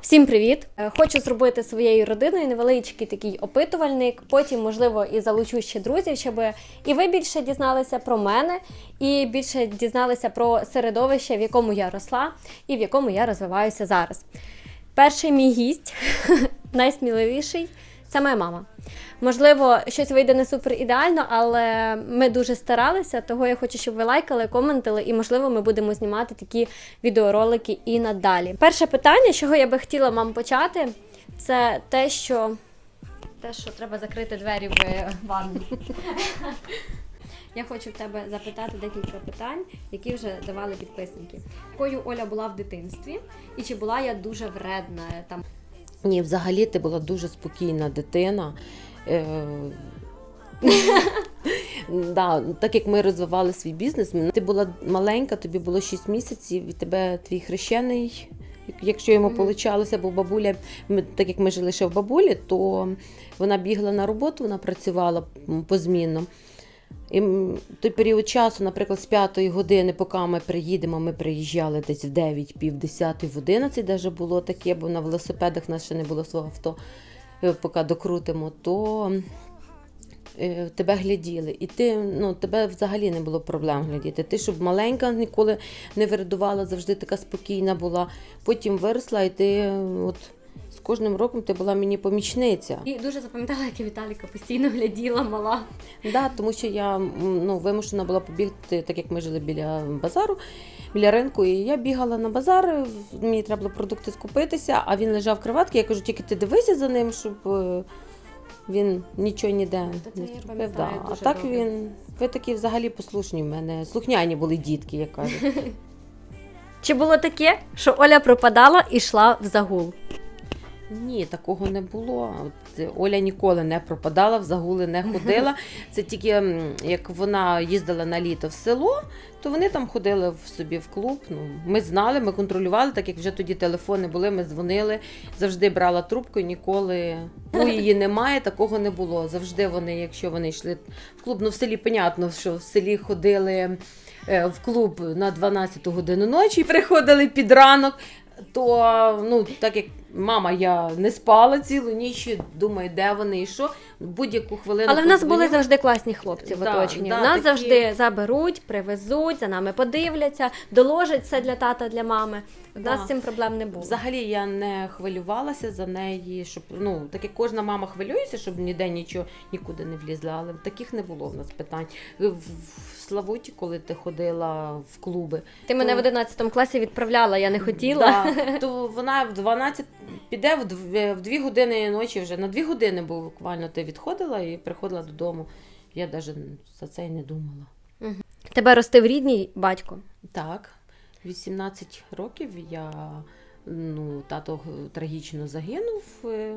Всім привіт! Е, Хочу зробити своєю родиною невеличкий такий опитувальник. Потім, можливо, і залучу ще друзів, щоб і ви більше дізналися про мене, і більше дізналися про середовище, в якому я росла і в якому я розвиваюся зараз. Перший мій гість, найсміливіший, це моя мама. Можливо, щось вийде не супер ідеально, але ми дуже старалися. Того я хочу, щоб ви лайкали, коментили, і можливо, ми будемо знімати такі відеоролики і надалі. Перше питання, з чого я би хотіла вам почати, це те, що те, що треба закрити двері в ванну. Я хочу в тебе запитати декілька питань, які вже давали підписники. Якою Оля була в дитинстві, і чи була я дуже вредна там Ні, взагалі ти була дуже спокійна дитина. Е, да, так як ми розвивали свій бізнес, ти була маленька, тобі було 6 місяців, і тебе твій хрещений, якщо йому получалося, бо бабуля, ми, так як ми жили ще в бабулі, то вона бігла на роботу, вона працювала м, позмінно. І той період часу, наприклад, з 5 години, поки ми приїдемо, ми приїжджали десь в 9, пів 10, в 11 даже було таке, бо на велосипедах в нас ще не було свого авто, поки докрутимо, то е, тебе гляділи. І ти, ну, тебе взагалі не було проблем глядіти. Ти, щоб маленька ніколи не вирадувала, завжди така спокійна була. Потім виросла, і ти от, з кожним роком ти була мені помічниця. І дуже запам'ятала, як я Віталіка постійно гляділа мала. Да, тому що я ну, вимушена була побігти, так як ми жили біля базару, біля ринку, і я бігала на базар, мені треба було продукти скупитися, а він лежав в кроватці. Я кажу, тільки ти дивися за ним, щоб е, він нічого ніде це не зробив. Да. А так добре. він, ви такі взагалі послушні в мене, слухняні були дітки, як кажуть. Чи було таке, що Оля пропадала і йшла в загул? Ні, такого не було. От, е, Оля ніколи не пропадала, в загули не ходила. Це тільки як вона їздила на літо в село, то вони там ходили в собі в клуб. Ну, ми знали, ми контролювали, так як вже тоді телефони були, ми дзвонили, завжди брала трубку і ніколи ну, її немає, такого не було. Завжди вони, якщо вони йшли в клуб, ну в селі, понятно, що в селі ходили е, в клуб на 12 годину ночі і приходили під ранок. То ну так як мама, я не спала цілу ніч, думаю, де вони і що. Будь-яку хвилину. Але в нас були завжди класні хлопці в Да, оточенні. да, в нас такі. завжди заберуть, привезуть, за нами подивляться, доложать все для тата, для мами. У нас з цим проблем не було. Взагалі я не хвилювалася за неї, щоб ну так як кожна мама хвилюється, щоб ніде нічого нікуди не влізла, але таких не було в нас питань. В, Славуті, коли ти ходила в клуби, Ти мене в 11 класі відправляла, я не хотіла. Да, то вона в 12 піде в 2, години ночі вже на 2 години, буквально ти відходила і приходила додому. Я навіть за це й не думала. Тебе ростив рідний батько. Так, 18 років я ну, тато трагічно загинув. е,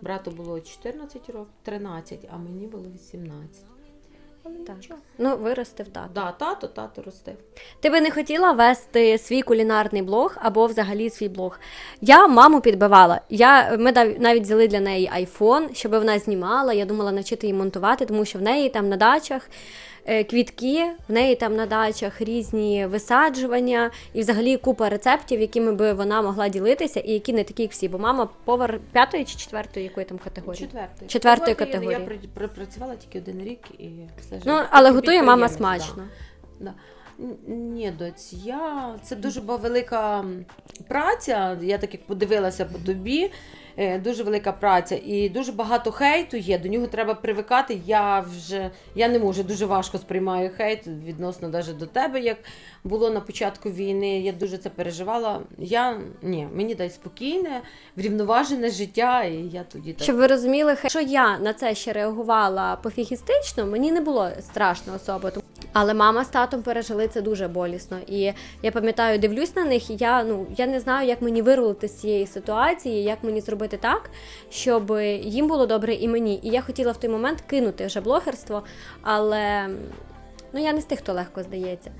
Брату було 14 років, 13, а мені було 18. Але Так. нічого. Ну, виростив тато. Да, тато, тато ростив. Ти би не хотіла вести свій кулінарний блог або взагалі свій блог. Я маму підбивала. Я, ми дав- навіть взяли для неї айфон, щоб вона знімала. Я думала навчити її монтувати, тому що в неї там на дачах квітки, в неї там на дачах різні висаджування і взагалі купа рецептів, якими би вона могла ділитися, і які не такі, як всі. Бо мама повар п'ятої чи четвертої якої там категорії? Четвертої. Четвертої категорії. Я при- при- працювала тільки один рік і все Ну, але готує мама смачно. Да. Ні, доць, я це дуже була велика праця. Я так як подивилася по тобі. е, Дуже велика праця і дуже багато хейту є. До нього треба привикати. Я вже я не можу, дуже важко сприймаю хейт відносно навіть до тебе, як було на початку війни. Я дуже це переживала. Я ні, мені дай спокійне, врівноважене життя, і я тоді так. Щоб ви розуміли, що я на це ще реагувала пофігістично, мені не було страшно особо. Але мама з татом пережили це дуже болісно. І я пам'ятаю, дивлюсь на них, і я ну я не знаю, як мені вирулити з цієї ситуації, як мені зробити так, щоб їм було добре і мені. І я хотіла в той момент кинути вже блогерство, але ну я не з тих, хто легко здається.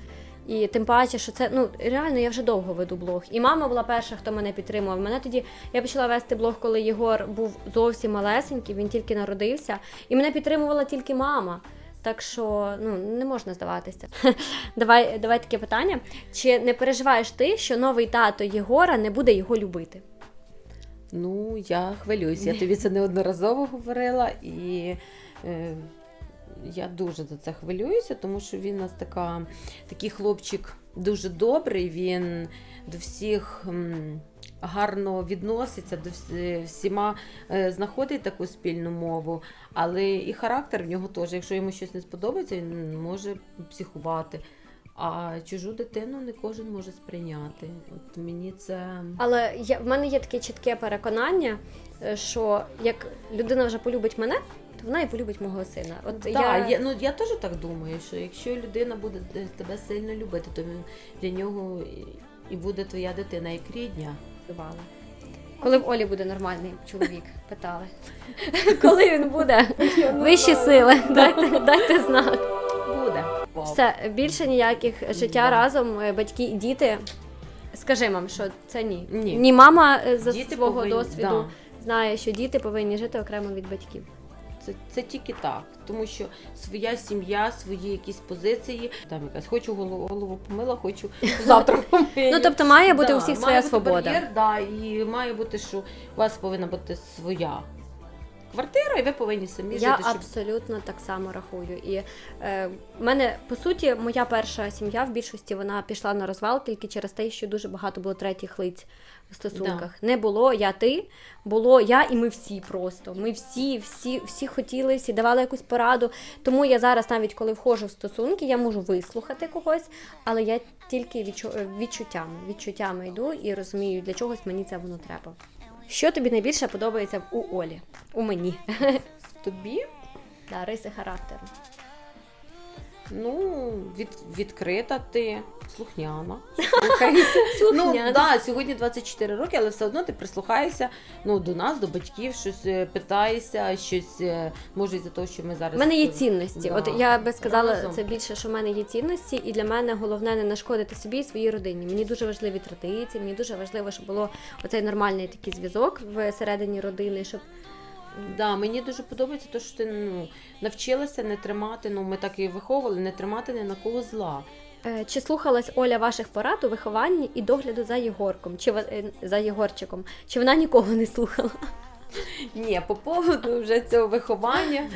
І тим паче, що це ну реально я вже довго веду блог. І мама була перша, хто мене підтримував. Мене тоді я почала вести блог, коли Єгор був зовсім малесенький, він тільки народився, і мене підтримувала тільки мама. Так що ну не можна здаватися. давай, давай таке питання. Чи не переживаєш ти, що новий тато Єгора не буде його любити? Ну, я хвилююсь. Я тобі це неодноразово говорила, і е, я дуже за це хвилююся, тому що він у нас така, такий хлопчик дуже добрий. Він до всіх гарно відноситься, до всіма е, знаходить таку спільну мову, але і характер в нього теж. Якщо йому щось не сподобається, він може психувати. А чужу дитину не кожен може сприйняти. От мені це. Але я, в мене є таке чітке переконання, е, що як людина вже полюбить мене, то вона і полюбить мого сина. От Да, я... я... ну я теж так думаю, що якщо людина буде тебе сильно любити, то він для нього і- буде твоя дитина як рідня. Коли в Олі буде нормальний чоловік, питали. Коли він буде? Вищі сили. Дайте, дайте знати. Буде. Все, більше ніяких життя Да. разом, е, батьки і діти. Скажи мам, що це ні. Ні. Ні, мама е, за Діти свого повинні- досвіду знає, що діти повинні жити окремо від батьків. Це, це тільки так, тому що своя сім'я, свої якісь позиції, там якась хочу голову, голову помила, хочу завтра помию. Ну тобто має бути Да, у всіх має своя бути свобода. Бар'єр, да, і має бути, що у вас повинна бути своя квартира, і ви повинні самі Я жити. щоб- абсолютно так само рахую. І е, в мене по суті моя перша сім'я в більшості вона пішла на розвал тільки через те, що дуже багато було третіх лиць стосунках. Не було я ти, було я і ми всі просто. Ми всі, всі, всі хотіли, всі давали якусь пораду. Тому я зараз, навіть коли входжу в стосунки, я можу вислухати когось, але я тільки відчу, е, відчуттями, відчуттями йду і розумію, для чогось мені це воно треба. Що тобі найбільше подобається у Олі? У мені. тобі Да, риси характеру. Ну, від, відкрита ти, слухняна. Слухаєшся. Слухняна. Ну, да, сьогодні 24 роки, але все одно ти прислухаєшся ну, до нас, до батьків, щось е, питаєшся, щось е, може із-за того, що ми зараз. У мене є цінності. Да. От я би сказала Разом. це більше, що в мене є цінності, і для мене головне не нашкодити собі і своїй родині. Мені дуже важливі традиції, мені дуже важливо, щоб було оцей нормальний такий зв'язок всередині родини, щоб Да, мені дуже подобається те, що ти ну, навчилася не тримати, ну ми так і виховували, не тримати ні на кого зла. Е, Чи слухалась Оля ваших порад у вихованні і догляду за Єгорком, чи е, за Єгорчиком? Чи вона нікого не слухала? Ні, по поводу вже цього виховання.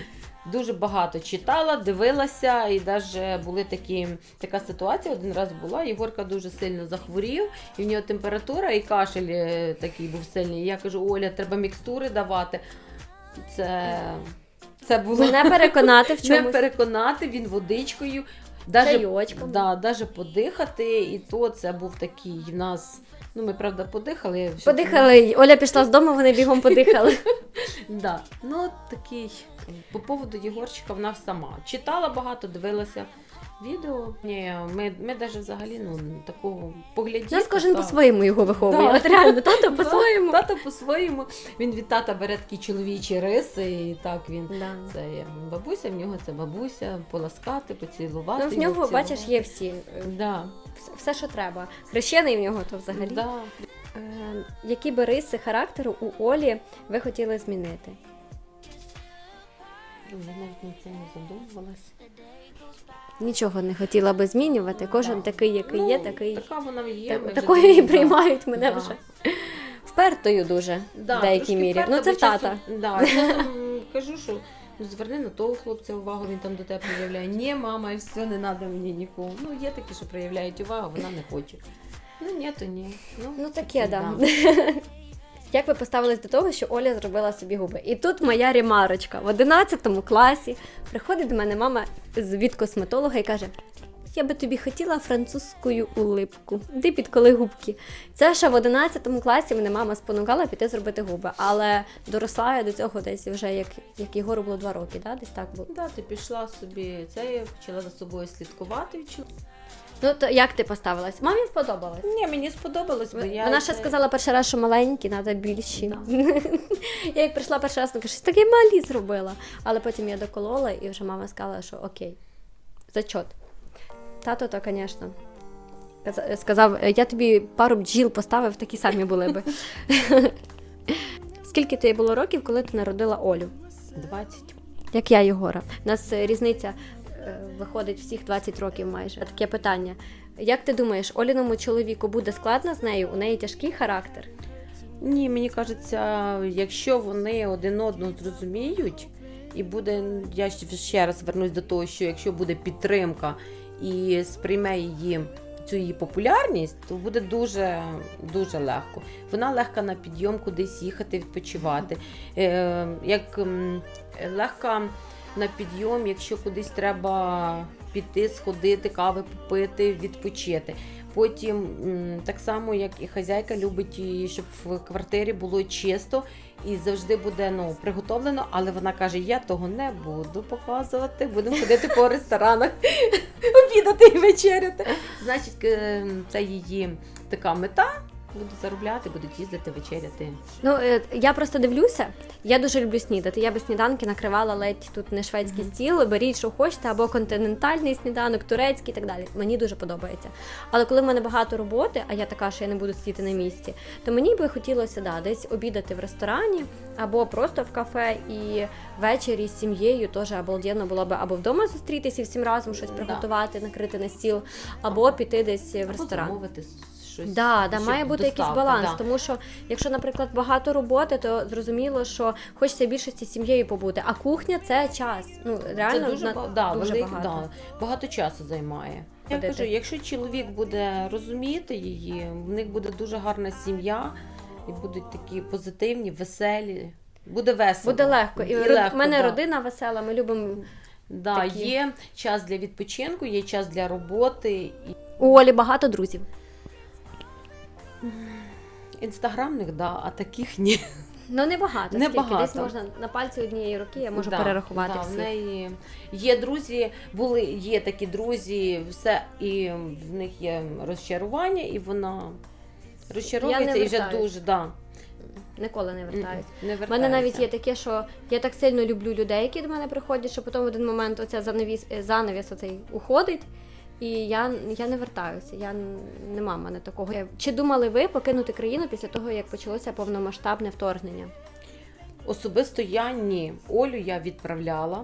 Дуже багато читала, дивилася, і навіть були такі, така ситуація. Один раз була. Єгорка дуже сильно захворів, і в нього температура і кашель е, такий був сильний. І я кажу: Оля, треба мікстури давати. Це, це було Мене переконати в не чомусь. переконати, він водичкою. Даже, да, даже подихати, і то це був такий в нас. Ну, ми правда подихали. Подихали. Оля пішла з дому, вони бігом подихали. Да. Ну, такий по поводу Єгорчика вона сама читала багато, дивилася відео. Ні, ми, ми навіть взагалі ну, такого поглядів. Нас кожен по-своєму його виховує. Да. От реально, тато по-своєму. Тато по-своєму. Він від тата бере такі чоловічі риси, і так він. Да. Це є бабуся, в нього це бабуся, поласкати, поцілувати. Ну, в нього, бачиш, є всі. е, Да. Все, все, що треба. Хрещений в нього то взагалі. Да. Е, які би риси характеру у Олі ви хотіли змінити? Я навіть на це не задумувалась. Нічого не хотіла би змінювати. Кожен Да. такий, який Ну, є, такий. Така вона є. та- ми вже такою і да. приймають мене Да. вже. Впертою дуже Да, в деякій мірі. вперта, ну це в тата. часом- Да, часом кажу, що ну, зверни на того хлопця увагу, він там до тебе проявляє. Ні, мама, і все, не треба мені нікого. Ну, є такі, що проявляють увагу, вона не хоче. Ну, ні, то ні. Ну, Ну таке, да. Як ви поставились до того, що Оля зробила собі губи? І тут моя ремарочка. В 11 класі приходить до мене мама від косметолога і каже: Я би тобі хотіла французькою улипку. Де підколи губки. Це ще в 11 класі мене мама спонукала піти зробити губи. Але доросла я до цього десь вже як, як Єгору було 2 роки, да? десь так було. Да, ти пішла собі, це я почала за собою слідкувати. Ну то як ти поставилась? Мамі сподобалось. Ні, мені сподобалось, бо я. Вона ще це- сказала перший раз, що маленькі, треба більші. Да. я як прийшла перший раз, вона каже, щось таке малі зробила. Але потім я доколола і вже мама сказала, що окей, зачот. Тато, то, звісно. каза- Сказав, я тобі пару бджіл поставив, такі самі були би. Скільки тобі було років, коли ти народила Олю? 20. Як я Єгора. У нас е, різниця виходить всіх 20 років майже. Таке питання. Як ти думаєш, Оліному чоловіку буде складно з нею? У неї тяжкий характер? Ні, мені кажеться, якщо вони один одного зрозуміють, і буде, я ще- раз вернусь до того, що якщо буде підтримка і сприйме її цю її популярність, то буде дуже дуже легко. Вона легка на підйом кудись їхати, відпочивати. Е, як легка на підйом, якщо кудись треба піти, сходити, кави попити, відпочити. Потім так само, як і хазяйка любить, і щоб в квартирі було чисто і завжди буде ну, приготовлено, але вона каже: я того не буду показувати, будемо ходити по ресторанах, обідати і вечеряти. Значить, е, це її така мета. Будуть заробляти, будуть їздити, вечеряти. Ну е, я просто дивлюся. Я дуже люблю снідати. Я би сніданки накривала ледь тут не шведський стіл. Беріть, що хочете, або континентальний сніданок, турецький і так далі. Мені дуже подобається. Але коли в мене багато роботи, а я така, що я не буду сидіти на місці, то мені би хотілося да, десь обідати в ресторані або просто в кафе і ввечері з сім'єю теж обалденно було би або вдома зустрітися і всім разом щось приготувати, накрити на стіл, або піти десь в Або ресторан. Щось. Да, да, має бути якийсь баланс, да. тому що якщо, наприклад, багато роботи, то зрозуміло, що хочеться більшості з сім'єю побути. А кухня це час. Ну реально це дуже, на- да, дуже велик- багато. Да, багато часу займає. Я Ходити. кажу, якщо чоловік буде розуміти її, в них буде дуже гарна сім'я, і будуть такі позитивні, веселі. Буде весело. Буде легко. І, І легко, мене да. родина весела. Ми любимо Да, такі. Є час для відпочинку, є час для роботи. У Олі багато друзів. Інстаграмних, да, а таких ні. Ну не багато. Не скільки? багато. Десь можна на пальці однієї руки, я можу Да, перерахувати да, всі. В неї є друзі, були є такі друзі, все, і в них є розчарування, і вона розчаровується і вже дуже да, Ніколи не вертаюсь. не У мене навіть є таке, що я так сильно люблю людей, які до мене приходять, що потім в один момент оця занавіс, е, занавіс оцей уходить. І я, я не вертаюся, я нема мене такого. Чи думали ви покинути країну після того, як почалося повномасштабне вторгнення? Особисто я ні. Олю я відправляла.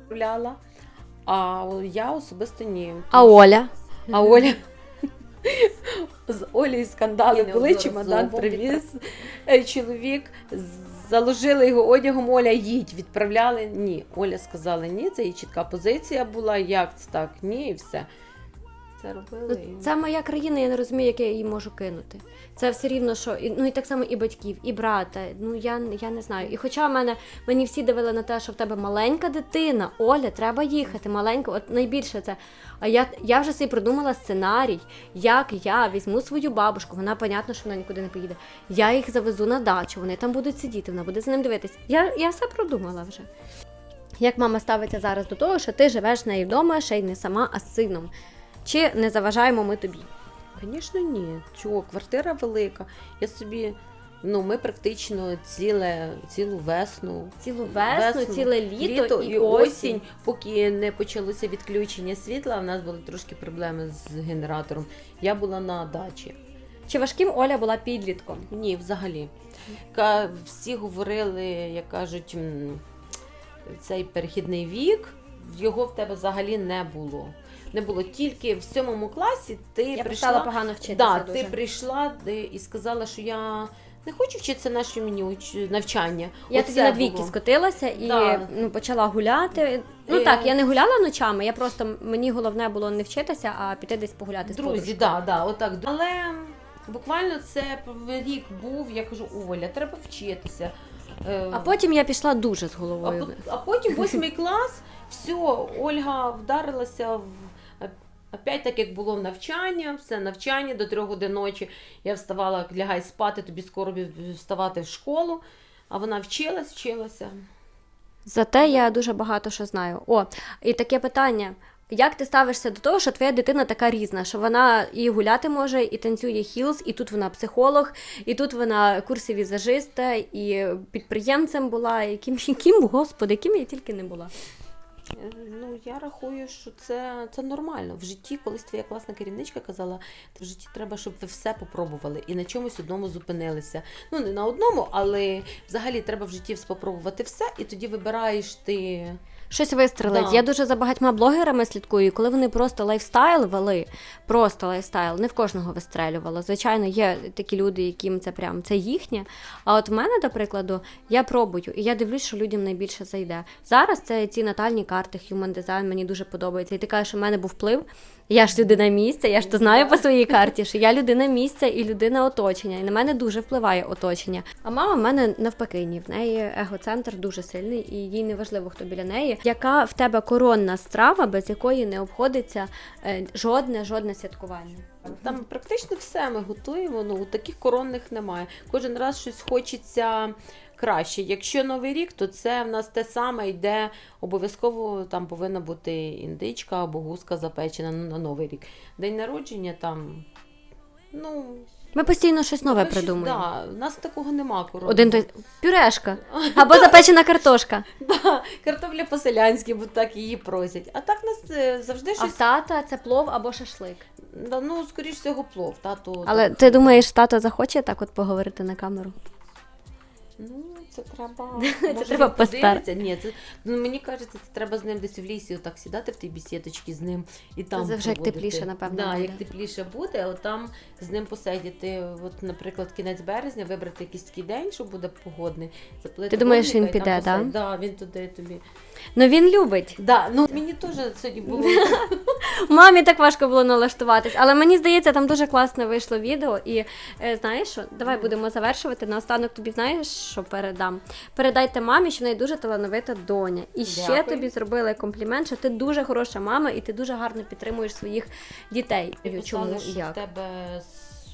Відправляла. А я особисто ні. А Оля? А Оля. З Олею скандали були, чемодан привіз е, чоловік, з- заложили його одягом, Оля їдь, відправляли. Ні. Оля сказала ні, це її чітка позиція була, як це так, ні, і все. Це робили. Ну, Це моя країна, я не розумію, як я її можу кинути. Це все рівно, що і- ну і так само і батьків, і брата. Ну я, я не знаю. І хоча в мене мені всі дивили на те, що в тебе маленька дитина, Оля, треба їхати, маленька, от найбільше це. А я, я вже собі придумала сценарій, як я візьму свою бабушку, вона, понятно, що вона нікуди не поїде. Я їх завезу на дачу, вони там будуть сидіти, вона буде за ним дивитись. Я, я все продумала вже. Як мама ставиться зараз до того, що ти живеш з нею вдома, ще й не сама, а з сином? Чи не заважаємо ми тобі? Звісно, ні. Чого, квартира велика. Я собі, ну, ми практично ціле, цілу весну. Цілу весну, Весну, ціле літо, і, осінь. поки не почалося відключення світла, в нас були трошки проблеми з генератором. Я була на дачі. Чи важким Оля була підлітком? Ні, взагалі. Всі говорили, як кажуть, цей перехідний вік, його в тебе взагалі не було. Не було тільки в сьомому класі ти Я прийшла. погано вчитися Да, дуже. ти прийшла і сказала, що я не хочу вчитися наші мені уч- навчання. Я Оце тоді на двійки скотилася і Да. ну, почала гуляти. Ну Е. так, я не гуляла ночами, я просто мені головне було не вчитися, а піти десь погуляти Друзі, подружкою. да, да, отак. Але буквально це рік був, я кажу, Оля, треба вчитися. Е, А потім я пішла дуже з головою. по- а потім восьмий клас, все, Ольга вдарилася в. Опять так, як було навчання, все навчання до трьох годин ночі. Я вставала, лягай спати, тобі скоро вставати в школу. А вона вчилась, вчилася. Зате я дуже багато що знаю. О, і таке питання. Як ти ставишся до того, що твоя дитина така різна, що вона і гуляти може, і танцює хілс, і тут вона психолог, і тут вона курси візажиста, і підприємцем була, яким, яким, господи, яким я тільки не була. Ну, я рахую, що це, це нормально. В житті, колись твоя класна керівничка казала, то в житті треба, щоб ви все попробували і на чомусь одному зупинилися. Ну, не на одному, але взагалі треба в житті спробувати все, і тоді вибираєш ти. Щось вистрелить. Да. Я дуже за багатьма блогерами слідкую, і коли вони просто лайфстайл вели, просто лайфстайл, не в кожного вистрелювало. Звичайно, є такі люди, яким це прям це їхнє. А от в мене, до прикладу, я пробую, і я дивлюсь, що людям найбільше зайде. Зараз це ці натальні карти, Human Design, мені дуже подобається. І ти кажеш, що в мене був вплив. Я ж людина місця, я ж то знаю по своїй карті, що я людина місця і людина оточення. І на мене дуже впливає оточення. А мама в мене навпаки, ні, в неї егоцентр дуже сильний, і їй не важливо, хто біля неї. Яка в тебе коронна страва, без якої не обходиться е, жодне, жодне святкування? Там практично все ми готуємо. Ну таких коронних немає. Кожен раз щось хочеться краще. Якщо новий рік, то це в нас те саме йде. Обов'язково там повинна бути індичка або гуска запечена на новий рік. День народження там. Ну, Ми постійно щось нове ми придумуємо. Да, у нас такого нема коронного. Один той пюрешка або запечена картошка. Да, картопля по-селянськи, бо так її просять. А так нас е, завжди щось. в тата це плов або шашлик. Да, ну, скоріш всього, плов. Тато, Але ти думаєш, тато захоче так от поговорити на камеру? Ну, це треба. Це може, треба він. Ні, це ну мені кажеться, це треба з ним десь в лісі отак сідати в тій бесідочці з ним і там. Це вже як тепліше, напевно, Да, буде. як тепліше буде, от там з ним посидіти. От, наприклад, кінець березня, вибрати якийсь такий день, що буде погодний. Заплити Ти думаєш, він піде, так? да? Да, він туди тобі. Ну він любить. Да, ну мені теж сьогодні було. Мамі так важко було налаштуватись, але мені здається, там дуже класне вийшло відео. І е, знаєш що? Давай будемо завершувати. Наостанок тобі знаєш, що передам. Передайте мамі, що в неї дуже талановита доня. І ще Дякую. тобі зробили комплімент, що ти дуже хороша мама, і ти дуже гарно підтримуєш своїх дітей. Чому писала, і що в як? тебе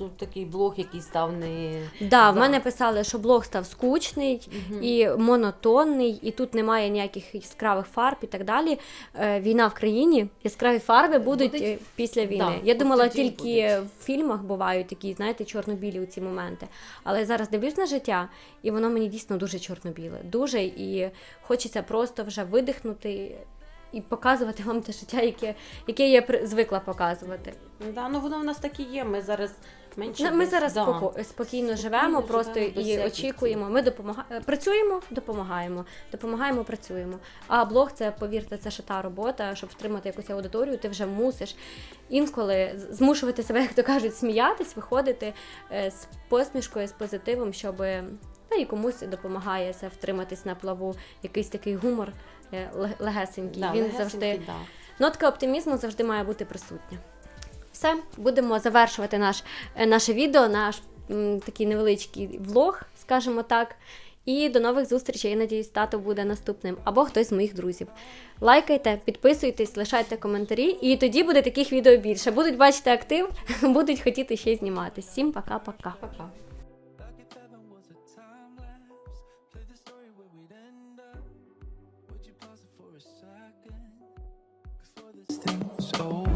такий блог, який став не. Да, в Да. мене писали, що блог став скучний Мгм. і монотонний, і тут немає ніяких яскравих фарб і так далі. Е, війна в країні, яскраві фарби будуть, Будуть. е, після війни. Да, Я думала, тільки в фільмах бувають такі, знаєте, чорно-білі у ці моменти. Але зараз дивлюсь на життя, і воно мені дійсно дуже чорно-біле. Дуже і хочеться просто вже видихнути. І показувати вам те життя, яке, яке я при- звикла показувати. Да, ну воно в нас так і є. Ми зараз менше. Ну, Ми десь- зараз да. споко- спокійно, Спокійно живемо, просто живемо, без і всяких очікуємо. Ми допомагаємо, працюємо, допомагаємо, допомагаємо, працюємо. А блог це, повірте, це ще та робота, щоб втримати якусь аудиторію, ти вже мусиш інколи з- змушувати себе, як то кажуть, сміятись, виходити е, з посмішкою, з позитивом, щоб та і комусь допомагає це втриматись на плаву. Якийсь такий гумор легесенький. Да, Він легесенький, завжди да. Нотка оптимізму завжди має бути присутня. Все, будемо завершувати наш, е, наше відео, наш м, такий невеличкий влог, скажімо так. І до нових зустрічей. Я надіюсь, тато буде наступним або хтось з моїх друзів. Лайкайте, підписуйтесь, лишайте коментарі, і тоді буде таких відео більше. Будуть бачити актив, будуть хотіти ще й знімати. Всім пока-пока. soul.